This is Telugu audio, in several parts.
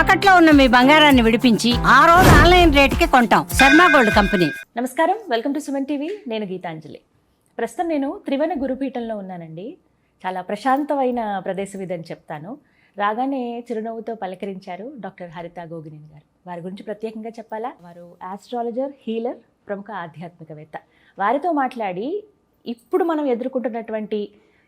తాకట్లో ఉన్న మీ బంగారాన్ని విడిపించి ఆ రోజు ఆన్లైన్ రేటుకి కొంటాం. Sharma gold company. నమస్కారం. Welcome to Suman TV. నేను గీతాంజలి. ప్రస్తుతం నేను త్రివణ గురుపీఠంలో ఉన్నానండి. చాలా ప్రశాంతమైన ప్రదేశం ఇదని చెప్తాను. రాగానే చిరునవ్వుతో పలకరించారు డాక్టర్ హరిత గోగినేని గారు. వారి గురించి ప్రత్యేకంగా చెప్పాలా? వారు ఆస్ట్రాలజర్ హీలర్ ప్రముఖ ఆధ్యాత్మికవేత్త. వారితో మాట్లాడి ఇప్పుడు మనం ఎదుర్కొంటున్నటువంటి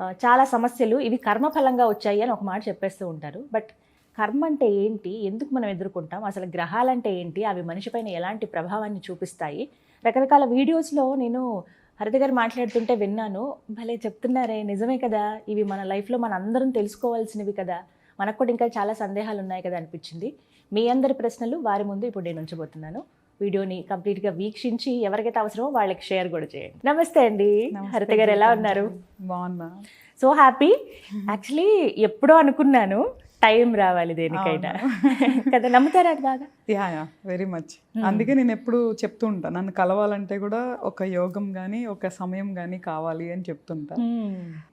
చాలా సమస్యలు ఇవి కర్మఫలంగా వచ్చాయి అని ఒక మాట చెప్పేస్తూ ఉంటారు. బట్ కర్మ అంటే ఏంటి? ఎందుకు మనం ఎదుర్కొంటాం? అసలు గ్రహాలంటే ఏంటి? అవి మనిషిపైన ఎలాంటి ప్రభావాన్ని చూపిస్తాయి? రకరకాల వీడియోస్లో నేను హరిత గారు మాట్లాడుతుంటే విన్నాను. భలే చెప్తున్నారే! నిజమే కదా! ఇవి మన లైఫ్లో మన అందరం తెలుసుకోవాల్సినవి కదా! మనకు కూడా ఇంకా చాలా సందేహాలు ఉన్నాయి కదా! అనిపించింది. మీ అందరి ప్రశ్నలు వారి ముందు ఇప్పుడు నేను ఉంచబోతున్నాను. వీడియోని కంప్లీట్గా వీక్షించి ఎవరికైతే అవసరమో వాళ్ళకి షేర్ కూడా చేయండి. నమస్తే అండి. హరిత గారు ఎలా ఉన్నారు? బాగున్నా. So happy. యాక్చువల్లీ ఎప్పుడో అనుకున్నాను. టైం రావాలి దేనికైనా. కదా నమ్ముతారా అది బాగా? యా యా వెరీ మచ్ అందుకే నేను ఎప్పుడు చెప్తూ ఉంటాను నన్ను కలవాలంటే కూడా ఒక యోగం కానీ ఒక సమయం కానీ కావాలి అని చెప్తుంటా.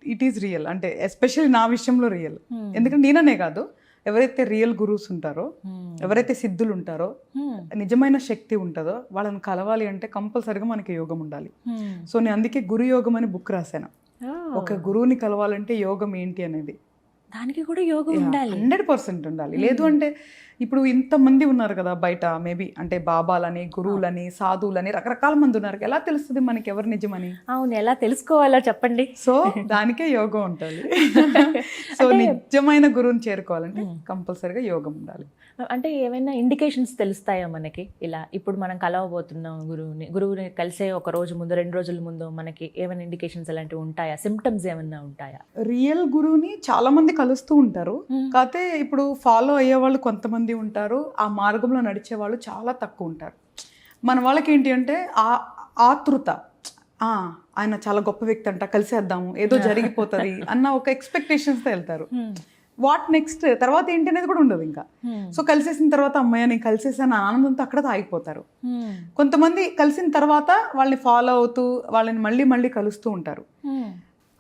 ఇట్ ఈస్ రియల్ అంటే ఎస్పెషల్లీ నా విషయంలో రియల్ ఎందుకంటే నేననే కాదు ఎవరైతే రియల్ గురూస్ ఉంటారో ఎవరైతే సిద్ధులు ఉంటారో నిజమైన శక్తి ఉంటుందో వాళ్ళని కలవాలి అంటే కంపల్సరిగా మనకి యోగం ఉండాలి. సో నేను అందుకే గురు యోగం అని బుక్ రాశాను. ఒక గురువుని కలవాలంటే యోగం ఏంటి అనేది. దానికి కూడా యోగం ఉండాలి. హండ్రెడ్ పర్సెంట్ ఉండాలి. లేదు అంటే ఇప్పుడు ఇంతమంది ఉన్నారు కదా బయట మేబీ అంటే బాబాలని గురువులని సాధువులని రకరకాల మంది ఉన్నారు. ఎలా తెలుస్తుంది మనకి ఎవరు నిజమని? అవును ఎలా తెలుసుకోవాలో చెప్పండి. సో దానికే యోగం ఉంటుంది సో నిజమైన గురువుని చేరుకోవాలంటే కంపల్సరిగా యోగం ఉండాలి. అంటే ఏమైనా ఇండికేషన్స్ తెలుస్తాయా మనకి? ఇలా ఇప్పుడు మనం కలవబోతున్నాం గురువుని గురువుని కలిసే ఒక రోజు ముందు రెండు రోజుల ముందు మనకి ఏమైనా ఇండికేషన్స్ అలాంటివి ఉంటాయా? సిమ్టమ్స్ ఏమైనా ఉంటాయా? రియల్ గురువుని చాలా మంది కలుస్తూ ఉంటారు. కాకపోతే ఇప్పుడు ఫాలో అయ్యే వాళ్ళు కొంతమంది ఉంటారు ఆ మార్గంలో నడిచే వాళ్ళు చాలా తక్కువ ఉంటారు. మన వాళ్ళకి ఏంటి అంటే ఆ ఆతృత. ఆ, ఆయన చాలా గొప్ప వ్యక్తి అంట కలిసేద్దాము ఏదో జరిగిపోతుంది అన్న ఒక ఎక్స్పెక్టేషన్స్తో వెళ్తారు. వాట్ నెక్స్ట్ తర్వాత ఏంటి అనేది కూడా ఉండదు ఇంకా. సో కలిసేసిన తర్వాత అమ్మాయి నేను కలిసేసాను ఆనందంతో అక్కడ ఆగిపోతారు. కొంతమంది కలిసిన తర్వాత వాళ్ళని ఫాలో అవుతూ వాళ్ళని మళ్ళీ మళ్ళీ కలుస్తూ ఉంటారు.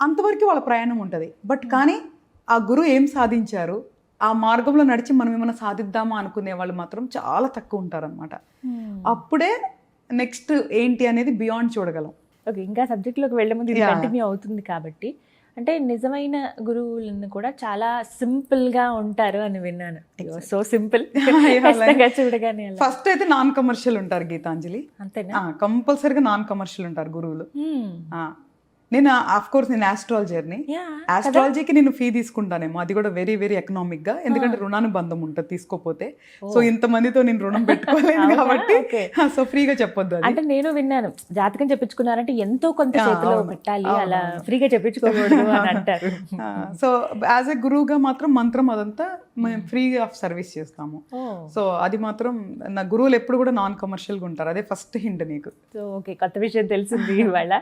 అంతవరకు వాళ్ళ ప్రయాణం ఉంటుంది. బట్ కానీ ఆ గురువు ఏం సాధించారు? ఆ మార్గంలో నడిచి మనం ఏమైనా సాధిద్దామా అనుకునే వాళ్ళు మాత్రం చాలా తక్కువ ఉంటారనమాట అప్పుడే నెక్స్ట్ ఏంటి అనేది బియాండ్ చూడగలం. ఓకే ఇంకా సబ్జెక్ట్లోకి వెళ్ళే ముందు. కంటిన్యూ అవుతుంది కాబట్టి అంటే నిజమైన గురువులను కూడా చాలా సింపుల్గా ఉంటారు అని విన్నాను. సో సింపుల్ చూడగానే ఫస్ట్ అయితే నాన్ కమర్షియల్ ఉంటారు గీతాంజలి. అంతేనా? కంపల్సరిగా నాన్ కమర్షియల్ ఉంటారు గురువులు. నేను ఆఫ్ కోర్స్ నేను ఆస్ట్రాలజర్ని. ఆస్ట్రాలజీకి నేను ఫీ తీసుకుంటానేమో. అది కూడా వెరీ వెరీ ఎకనామిక్గా. ఎందుకంటే రుణానుబంధం ఉంటుంది తీసుకోపోతే. సో ఇంతమందితో నేను రుణం పెట్టుకోలేను? కాబట్టి. సో ఫ్రీగా చెప్పొద్దు అంటే నేను విన్నాను. జాతకం చెప్పించుకున్నారంటే ఎంతో కొంత చేతిలో. పెట్టాలి అలా. ఫ్రీగా చెప్పించుకోకూడదు అని అంటారు. సో యాజ్ ఎ గురువుగా మాత్రం మంత్రం అదంతా మేము ఫ్రీ ఆఫ్ సర్వీస్ చేస్తాము. సో అది మాత్రం నా గురువులు ఎప్పుడు కూడా నాన్ కమర్షియల్గా ఉంటారు. అదే ఫస్ట్ హింట్ నీకు. సో ఓకే కొత్త విషయం తెలిసింది ఇవాళ.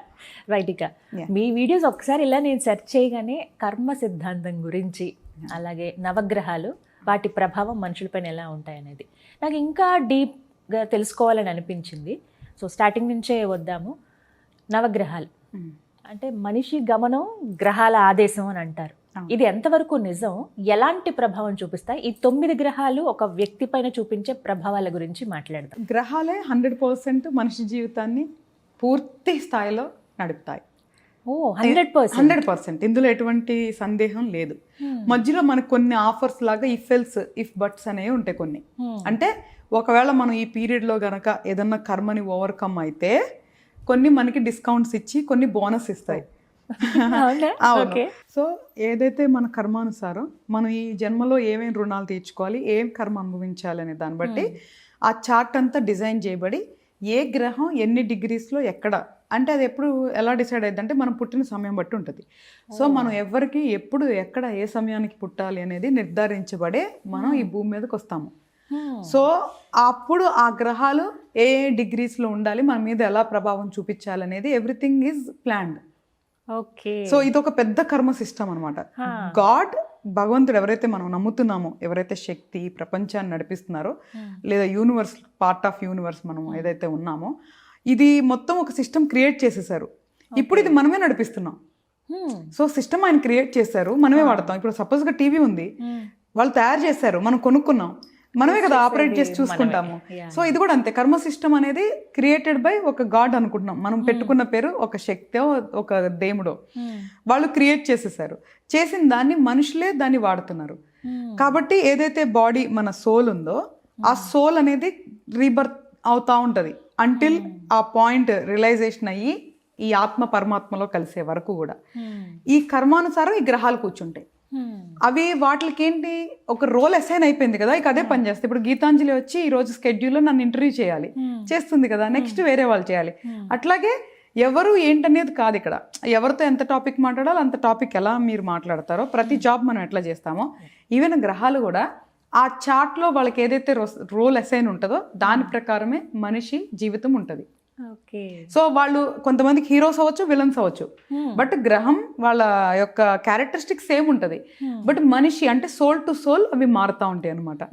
రైట్ ఇక. మీ వీడియోస్ ఒకసారి ఇలా నేను సెర్చ్ చేయగానే కర్మ సిద్ధాంతం గురించి అలాగే నవగ్రహాలు వాటి ప్రభావం మనుషులపైన ఎలా ఉంటాయనేది. నాకు ఇంకా డీప్గా తెలుసుకోవాలని అనిపించింది. సో స్టార్టింగ్ నుంచే వద్దాము. నవగ్రహాలు. అంటే మనిషి గమనం గ్రహాల ఆదేశం అని అంటారు. ఇది ఎంతవరకు నిజం? ఎలాంటి ప్రభావం చూపిస్తాయి? ఈ తొమ్మిది గ్రహాలు ఒక వ్యక్తి పైన చూపించే ప్రభావాల గురించి మాట్లాడదాం. గ్రహాలే హండ్రెడ్ పర్సెంట్ మనిషి జీవితాన్ని పూర్తి స్థాయిలో నడుపుతాయి. Hundred percent. ఇందులో ఎటువంటి సందేహం లేదు. మధ్యలో మనకు కొన్ని ఆఫర్స్ లాగా ఇఫ్ ఎల్స్ ఇఫ్ బట్స్ అనేవి ఉంటాయి కొన్ని. అంటే ఒకవేళ మనం ఈ పీరియడ్లో గనక ఏదన్నా కర్మని ఓవర్కమ్ అయితే కొన్ని మనకి డిస్కౌంట్స్ ఇచ్చి కొన్ని బోనస్ ఇస్తాయి. అవునా? సో ఏదైతే మన కర్మానుసారం మనం ఈ జన్మలో ఏమేమి రుణాలు తీర్చుకోవాలి ఏం కర్మ అనుభవించాలి అనే దాన్ని బట్టి ఆ చార్ట్ అంతా డిజైన్ చేయబడి ఏ గ్రహం ఎన్ని డిగ్రీస్లో ఎక్కడ అంటే అది ఎప్పుడు ఎలా డిసైడ్ అయ్యింది అంటే మనం పుట్టిన సమయం బట్టి ఉంటుంది. సో మనం ఎవరికి ఎప్పుడు ఎక్కడ ఏ సమయానికి పుట్టాలి అనేది నిర్ధారించబడే మనం ఈ భూమి మీదకి వస్తాము. సో అప్పుడు ఆ గ్రహాలు ఏ ఏ డిగ్రీస్లో ఉండాలి మన మీద ఎలా ప్రభావం చూపించాలనేది everything is planned okay. So ఇది ఒక పెద్ద కర్మ సిస్టమ్ అనమాట గాడ్ భగవంతుడు ఎవరైతే మనం నమ్ముతున్నామో ఎవరైతే శక్తి ప్రపంచాన్ని నడిపిస్తున్నారో లేదా యూనివర్స్ పార్ట్ ఆఫ్ యూనివర్స్ మనం ఏదైతే ఉన్నామో ఇది మొత్తం ఒక సిస్టమ్ క్రియేట్ చేసేసారు. ఇప్పుడు ఇది మనమే నడిపిస్తున్నాం. సో సిస్టమ్ ఆయన క్రియేట్ చేశారు. మనమే వాడతాం. ఇప్పుడు సపోజ్గా టీవీ ఉంది. వాళ్ళు తయారు చేశారు. మనం కొనుక్కున్నాం. మనమే కదా ఆపరేట్ చేసి. చూసుకుంటాము. సో ఇది కూడా అంతే. కర్మ సిస్టమ్ అనేది క్రియేటెడ్ బై ఒక గాడ్ అనుకుంటున్నాం. మనం పెట్టుకున్న పేరు ఒక శక్తి ఒక దేవుడో. వాళ్ళు క్రియేట్ చేసేసారు. చేసిన దాన్ని మనుషులే దాన్ని వాడుతున్నారు. కాబట్టి ఏదైతే బాడీ మన సోల్ ఉందో ఆ సోల్ అనేది రీబర్త్ అవుతా ఉంటది. అంటిల్ ఆ పాయింట్ రియలైజేషన్ అయ్యి ఈ ఆత్మ పరమాత్మలో కలిసే వరకు కూడా. ఈ కర్మానుసారం ఈ గ్రహాలు కూర్చుంటాయి. అవి వాటికి ఏంటి ఒక రోల్ అసైన్ అయిపోయింది కదా ఇక అదే పని చేస్తాయి ఇప్పుడు గీతాంజలి వచ్చి ఈ రోజు స్కెడ్యూల్లో నన్ను ఇంటర్వ్యూ చేయాలి. చేస్తుంది కదా నెక్స్ట్ వేరే వాళ్ళు చేయాలి. అట్లాగే ఎవరు ఏంటనేది కాదు ఇక్కడ. ఎవరితో ఎంత టాపిక్ మాట్లాడాలో అంత టాపిక్ ఎలా మీరు మాట్లాడతారో ప్రతి జాబ్ మనం ఎట్లా చేస్తామో ఈవెన్ గ్రహాలు కూడా ఆ చార్ట్లో వాళ్ళకి ఏదైతే రోల్ అసైన్ ఉంటుందో దాని ప్రకారమే మనిషి జీవితం ఉంటుంది. సో వాళ్ళు కొంతమందికి హీరోస్ అవ్వచ్చు విలన్స్ అవ్వచ్చు. బట్ గ్రహం వాళ్ళ యొక్క క్యారెక్టరిస్టిక్ సేమ్ ఉంటుంది. బట్ మనిషి అంటే సోల్ టు సోల్ అవి మారుతూ ఉంటాయి అనమాట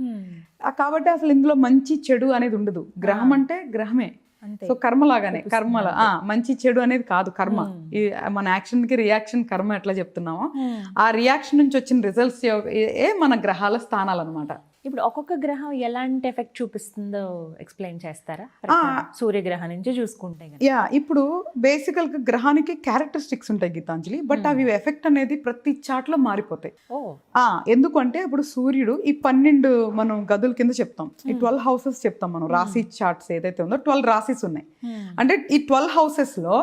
కాబట్టి అసలు ఇందులో మంచి చెడు అనేది ఉండదు. గ్రహం అంటే గ్రహమే. సో కర్మ లాగానే కర్మల ఆ, మంచి చెడు అనేది కాదు కర్మ. ఈ మన యాక్షన్కి రియాక్షన్ కర్మ ఎట్లా చెప్తున్నామో ఆ రియాక్షన్ నుంచి వచ్చిన రిజల్ట్స్ ఏ మన గ్రహాల స్థానాలు అనమాట ఇప్పుడు ఒక్కొక్క గ్రహం ఎలాంటి ఎఫెక్ట్ చూపిస్తుందో ఎక్స్ప్లెయిన్ చేస్తారా? సూర్యగ్రహం నుంచి చూసుకుంటే. యా ఇప్పుడు బేసికల్గా గ్రహానికి క్యారెక్టరిస్టిక్స్ ఉంటాయి గీతాంజలి బట్ అవి ఎఫెక్ట్ అనేది ప్రతి చాట్లో మారిపోతాయి. ఎందుకంటే ఇప్పుడు సూర్యుడు ఈ పన్నెండు మనం గదుల కింద చెప్తాం. ఈ ట్వెల్వ్ హౌసెస్ చెప్తాం మనం రాశి చార్ట్స్ ఏదైతే ఉందో ట్వెల్వ్ రాశిస్ ఉన్నాయి. అంటే ఈ ట్వెల్వ్ హౌసెస్లో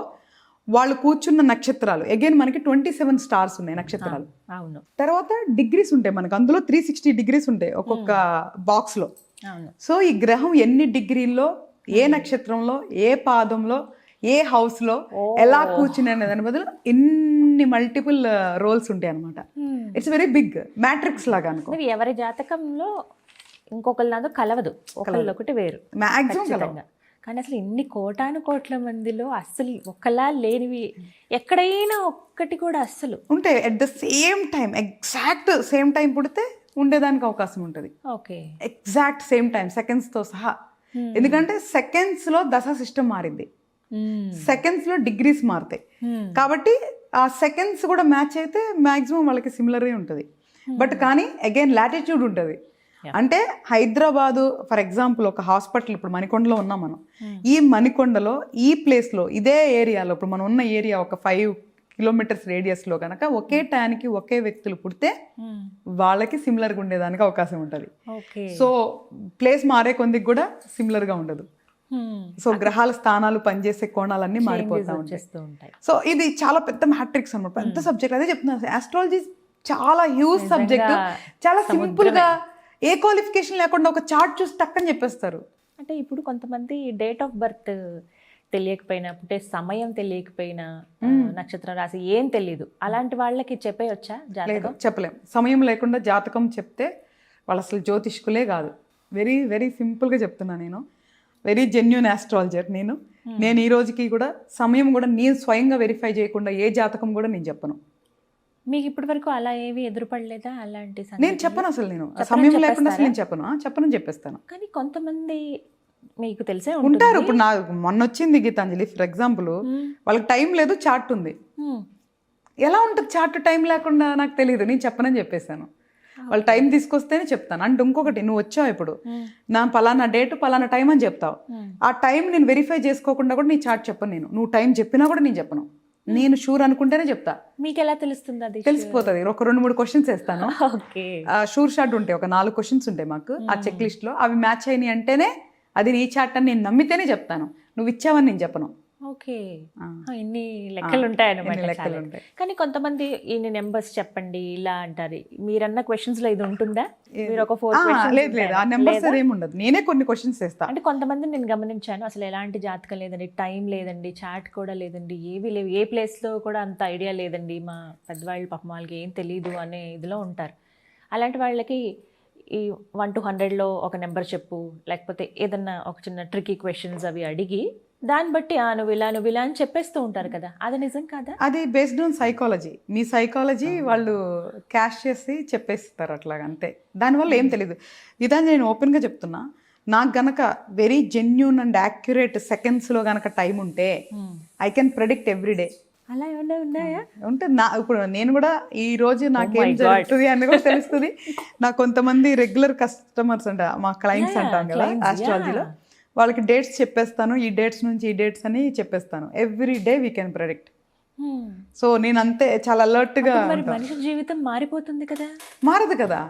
వాళ్ళు కూర్చున్న నక్షత్రాలు. అగైన్ మనకి ట్వంటీ సెవెన్ స్టార్స్ ఉన్నాయి నక్షత్రాలు. అవును. తర్వాత డిగ్రీస్ ఉంటాయి మనకు. అందులో త్రీ సిక్స్టీ డిగ్రీస్ ఉంటాయి ఒక్కొక్క బాక్స్లో. అవును. సో ఈ గ్రహం ఎన్ని డిగ్రీల్లో ఏ నక్షత్రంలో ఏ పాదంలో ఏ హౌస్లో ఎలా కూర్చుని అనే దాని బదులు ఇన్ని మల్టిపుల్ రోల్స్ ఉంటాయి అనమాట ఇట్స్ వెరీ బిగ్ మ్యాట్రిక్స్ లాగా అనుకో. ఎవరి జాతకంలో ఇంకొకరి దాంతో కలవదు ఒకళ్ళు ఒకటి వేరు మాక్సిమం కానీ అసలు ఇన్ని కోటాను కోట్ల మందిలో అస్సలు ఒకలా లేనివి ఎక్కడైనా ఒక్కటి కూడా అస్సలు. ఉంటాయి at the same time exact same time పుడితే ఉండేదానికి అవకాశం ఉంటుంది. ఓకే. ఎగ్జాక్ట్ సేమ్ టైం సెకండ్స్తో సహా. ఎందుకంటే సెకండ్స్లో దశ సిస్టమ్ మారింది. సెకండ్స్లో డిగ్రీస్ మారుతాయి. కాబట్టి ఆ సెకండ్స్ కూడా మ్యాచ్ అయితే మ్యాక్సిమం వాళ్ళకి సిమిలరే ఉంటుంది. బట్ కానీ అగైన్ లాటిట్యూడ్ ఉంటుంది. అంటే హైదరాబాదు ఫర్ ఎగ్జాంపుల్ ఒక హాస్పిటల్ ఇప్పుడు మణికొండలో ఉన్నాం మనం. ఈ మణికొండలో ఈ ప్లేస్లో ఇదే ఏరియాలో ఇప్పుడు మనం ఉన్న ఏరియా ఒక ఫైవ్ కిలోమీటర్స్ రేడియస్లో కనుక ఒకే టైంకి ఒకే వ్యక్తులు పుడితే వాళ్ళకి సిమిలర్గా ఉండేదానికి అవకాశం ఉంటుంది. సో ప్లేస్ మారే కొందికి కూడా సిమిలర్గా ఉండదు. సో గ్రహాల స్థానాలు పనిచేసే కోణాలన్నీ మారిపోతూ ఉంటాయి. సో ఇది చాలా పెద్ద మ్యాట్రిక్స్ అనమాట పెద్ద సబ్జెక్ట్. అదే చెప్తున్నాను ఆస్ట్రాలజీ చాలా హ్యూజ్ సబ్జెక్ట్ చాలా సింపుల్గా ఏ క్వాలిఫికేషన్ లేకుండా ఒక చార్ట్ చూసి టక్కని చెప్పేస్తారు. అంటే ఇప్పుడు కొంతమంది డేట్ ఆఫ్ బర్త్ తెలియకపోయినా పుట్టే సమయం తెలియకపోయినా నక్షత్రం రాసి ఏం తెలియదు అలాంటి వాళ్ళకి చెప్పేయొచ్చా జాతకం? చెప్పలేం. సమయం లేకుండా జాతకం చెప్తే వాళ్ళు అసలు జ్యోతిష్కులే కాదు. వెరీ వెరీ సింపుల్గా చెప్తున్నా నేను. వెరీ జెన్యున్ ఆస్ట్రాలజర్ నేను. నేను ఈ రోజుకి కూడా సమయం కూడా నేను స్వయంగా వెరిఫై చేయకుండా ఏ జాతకం కూడా నేను చెప్పను. మీకు ఇప్పటి వరకు అలా ఏవి ఎదురుపడలేదా అలాంటి నేను? చెప్పను అసలు నేను. సమయం లేకుండా అసలు? నేను చెప్పను. ఆ, చెప్పనని చెప్పేస్తాను. కానీ కొంతమంది మీకు తెలిసే ఉంటారు. ఇప్పుడు నా మొన్న వచ్చింది గీతాంజలి ఫర్ ఎగ్జాంపుల్ వాళ్ళకి టైం లేదు చార్ట్ ఉంది. ఎలా ఉంటుంది చార్ట్ టైం లేకుండా? నాకు తెలియదు నేను చెప్పనని చెప్పేశాను. వాళ్ళు టైం తీసుకొస్తేనే చెప్తాను. అంటే ఇంకొకటి నువ్వు వచ్చావు ఇప్పుడు. నా పలానా డేట్ పలానా టైం అని చెప్తావు. ఆ టైం నేను వెరిఫై చేసుకోకుండా కూడా నీ చార్ట్ చెప్పను నేను. నువ్వు టైం చెప్పినా కూడా నేను చెప్పను. నేను షూర్ అనుకుంటేనే చెప్తా. మీకు ఎలా తెలుస్తుంది అది తెలిసిపోతుంది. ఒక రెండు మూడు క్వశ్చన్స్ వేస్తాను. షూర్ షాట్ ఉంటాయి. ఒక నాలుగు క్వశ్చన్స్ ఉంటాయి మాకు. ఆ చెక్ లిస్ట్లో. అవి మ్యాచ్ అయినాయి అంటేనే అది నీ చాట్ అని నేను నమ్మితేనే చెప్తాను. నువ్వు ఇచ్చావని నేను చెప్పను. ఓకే. ఇన్ని లెక్కలు ఉంటాయన్నమాట. కానీ కొంతమంది ఇన్ని నెంబర్స్ చెప్పండి ఇలా అంటారు. మీరన్న క్వశ్చన్స్లో ఇది ఉంటుందా? మీరు ఒక ఫోర్ లేదు లేదు. ఆ నెంబర్స్ ఏమి ఉండదు. నేనే కొన్ని క్వశ్చన్స్ వేస్తా అంటే కొంతమంది నేను గమనించాను అసలు ఎలాంటి జాతకం లేదండి టైం లేదండి చాట్ కూడా లేదండి ఏవి లేవు ఏ place లో కూడా అంత ఐడియా లేదండి మా పెద్దవాళ్ళు పాపం వాళ్ళకి ఏం తెలియదు అనే ఇదిలో ఉంటారు. అలాంటి వాళ్ళకి ఈ వన్ టు హండ్రెడ్లో ఒక నెంబర్ చెప్పు లేకపోతే ఏదన్నా ఒక చిన్న ట్రికీ క్వశ్చన్స్ అవి అడిగి దాన్ని బట్టి ఆ నువ్వు ఇలా నువ్వు ఇలా అని చెప్పేస్తూ ఉంటారు కదా. అది నిజం కాదా? అది బేస్డ్ ఆన్ సైకాలజీ మీ సైకాలజీ వాళ్ళు క్యాష్ చేసి చెప్పేస్తారు అట్లాగా అంతే. దానివల్ల ఏం తెలియదు ఇదని నేను ఓపెన్గా చెప్తున్నా నాకు గనక వెరీ జెన్యున్ అండ్ యాక్యురేట్ సెకండ్స్లో గనక టైం ఉంటే I can predict every day అలా ఏమన్నా ఉన్నాయా? ఉంటే నా ఇప్పుడు నేను కూడా ఈ రోజు నాకేం Oh God. జరుగుతుంది అని కూడా తెలుస్తుంది. నాకు కొంతమంది రెగ్యులర్ కస్టమర్స్ అంట మా క్లయింట్స్ అంటాం కదా ఆస్ట్రాలజీలో. వాళ్ళకి డేట్స్ చెప్పేస్తాను ఈ డేట్స్ నుంచి ఈ డేట్స్ అని చెప్పేస్తాను. Every day we can predict. So నేను అంతే చాలా alert గా మరి ఉంటాను మనిషి జీవితం మారిపోతుంది కదా? మారదు కదా.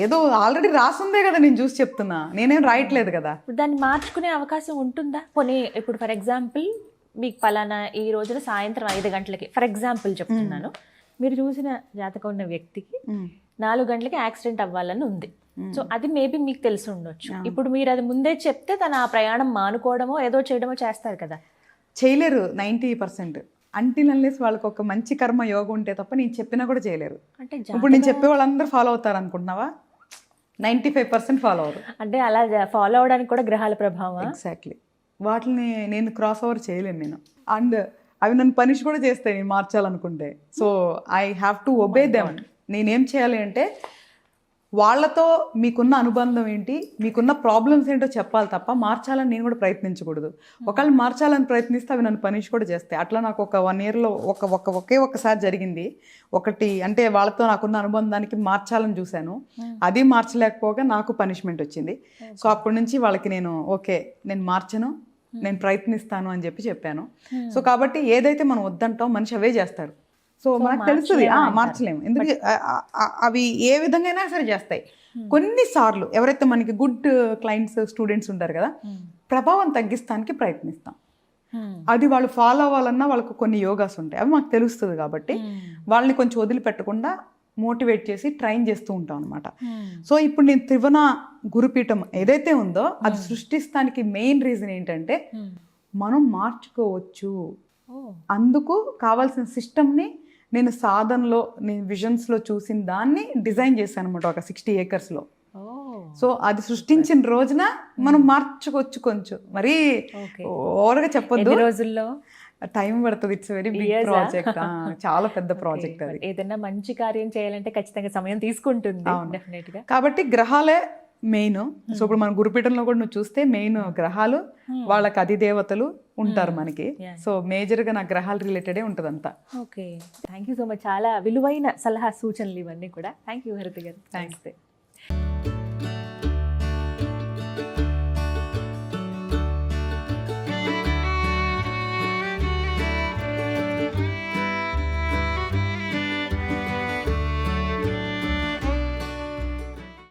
ఏదో ఆల్రెడీ రాసుందే కదా నేను చూసి చెప్తున్నా. నేనేం రాయట్లేదు కదా. దాన్ని మార్చుకునే అవకాశం ఉంటుందా? పోనీ ఇప్పుడు ఫర్ ఎగ్జాంపుల్ మీకు పలానా ఈ రోజున సాయంత్రం ఐదు గంటలకి ఫర్ ఎగ్జాంపుల్ చెప్తున్నాను. మీరు చూసిన జాతకం ఉన్న వ్యక్తికి నాలుగు గంటలకి యాక్సిడెంట్ అవ్వాలని ఉంది. సో అది మేబీ మీకు తెలిసి ఉండొచ్చు. ఇప్పుడు మీరు అది ముందే చెప్తే తన ఆ ప్రయాణం మానుకోవడమో ఏదో చేయడమో చేస్తారు కదా. చేయలేరు నైంటీ పర్సెంట్. అంటిల్ అన్లెస్ వాళ్ళకి ఒక మంచి కర్మ యోగం ఉంటే తప్ప నేను చెప్పినా కూడా చేయలేరు. అంటే ఇప్పుడు నేను చెప్పే వాళ్ళందరూ ఫాలో అవుతారు అనుకుంటున్నావా? నైంటీ ఫైవ్ పర్సెంట్ ఫాలో అవరు అంటే అలా ఫాలో అవడానికి కూడా గ్రహాల ప్రభావం ఎగ్జాక్ట్లీ వాటిని నేను క్రాస్ ఓవర్ చేయలేను నేను. అండ్ అవి నన్ను పనిష్ కూడా చేస్తాయి నేను మార్చాలనుకుంటే. So I have to obey them నేనేం చేయాలి అంటే వాళ్ళతో మీకున్న అనుబంధం ఏంటి మీకున్న ప్రాబ్లమ్స్ ఏంటో చెప్పాలి తప్ప మార్చాలని నేను కూడా ప్రయత్నించకూడదు. ఒకళ్ళు మార్చాలని ప్రయత్నిస్తే అవి నన్ను పనిష్ కూడా చేస్తాయి. అట్లా నాకు ఒక వన్ ఇయర్లో ఒక ఒక ఒకే ఒక్కసారి జరిగింది. ఒకటి అంటే వాళ్ళతో నాకున్న అనుబంధానికి మార్చాలని చూశాను. అది మార్చలేకపోగా నాకు పనిష్మెంట్ వచ్చింది. సో అప్పటి నుంచి వాళ్ళకి నేను ఓకే నేను మార్చను. నేను ప్రయత్నిస్తాను అని చెప్పి చెప్పాను. సో కాబట్టి ఏదైతే మనం వద్దంటాం మనిషి అవే చేస్తాడు. సో మనకు తెలుస్తుంది. మార్చలేము ఎందుకంటే అవి ఏ విధంగా సరే చేస్తాయి. కొన్నిసార్లు ఎవరైతే మనకి గుడ్ క్లయింట్స్ స్టూడెంట్స్ ఉంటారు కదా ప్రభావం తగ్గిస్తానికి ప్రయత్నిస్తాం. Hmm. అది వాళ్ళు ఫాలో అవ్వాలన్నా వాళ్ళకు కొన్ని యోగాస్ ఉంటాయి. అవి మాకు తెలుస్తుంది కాబట్టి వాళ్ళని కొంచెం వదిలిపెట్టకుండా మోటివేట్ చేసి ట్రైన్ చేస్తూ ఉంటాం అనమాట సో ఇప్పుడు నేను త్రివణ గురుపీఠం ఏదైతే ఉందో అది సృష్టిస్తానికి మెయిన్ రీజన్ ఏంటంటే మనం మార్చుకోవచ్చు. అందుకు కావాల్సిన సిస్టమ్ని నేను సాధనలో నేను విజన్స్లో చూసిన దాన్ని డిజైన్ చేశాను అనమాట ఒక సిక్స్టీ ఏకర్స్లో. సో అది సృష్టించిన రోజున మనం మార్చుకోవచ్చు కొంచెం. మరీ ఓవర్గా చెప్పొద్దు. రోజుల్లో? టైం పడుతుంది. It's very big? ప్రాజెక్ట్. చాలా పెద్ద ప్రాజెక్ట్ అది. ఏదైనా మంచి కార్యం చేయాలంటే ఖచ్చితంగా సమయం తీసుకుంటుంది కాబట్టి గ్రహాలే మెయిన్ సో ఇప్పుడు మన గురుపీఠంలో కూడా నువ్వు చూస్తే మెయిన్ గ్రహాలు వాళ్ళకి అధిదేవతలు ఉంటారు మనకి. Yeah. సో మేజర్గా నా గ్రహాలు రిలేటెడే ఉంటదంతా. Okay thank you so much చాలా విలువైన సలహా సూచనలు ఇవన్నీ కూడా. థ్యాంక్ యూ హరిత గారు. థ్యాంక్స్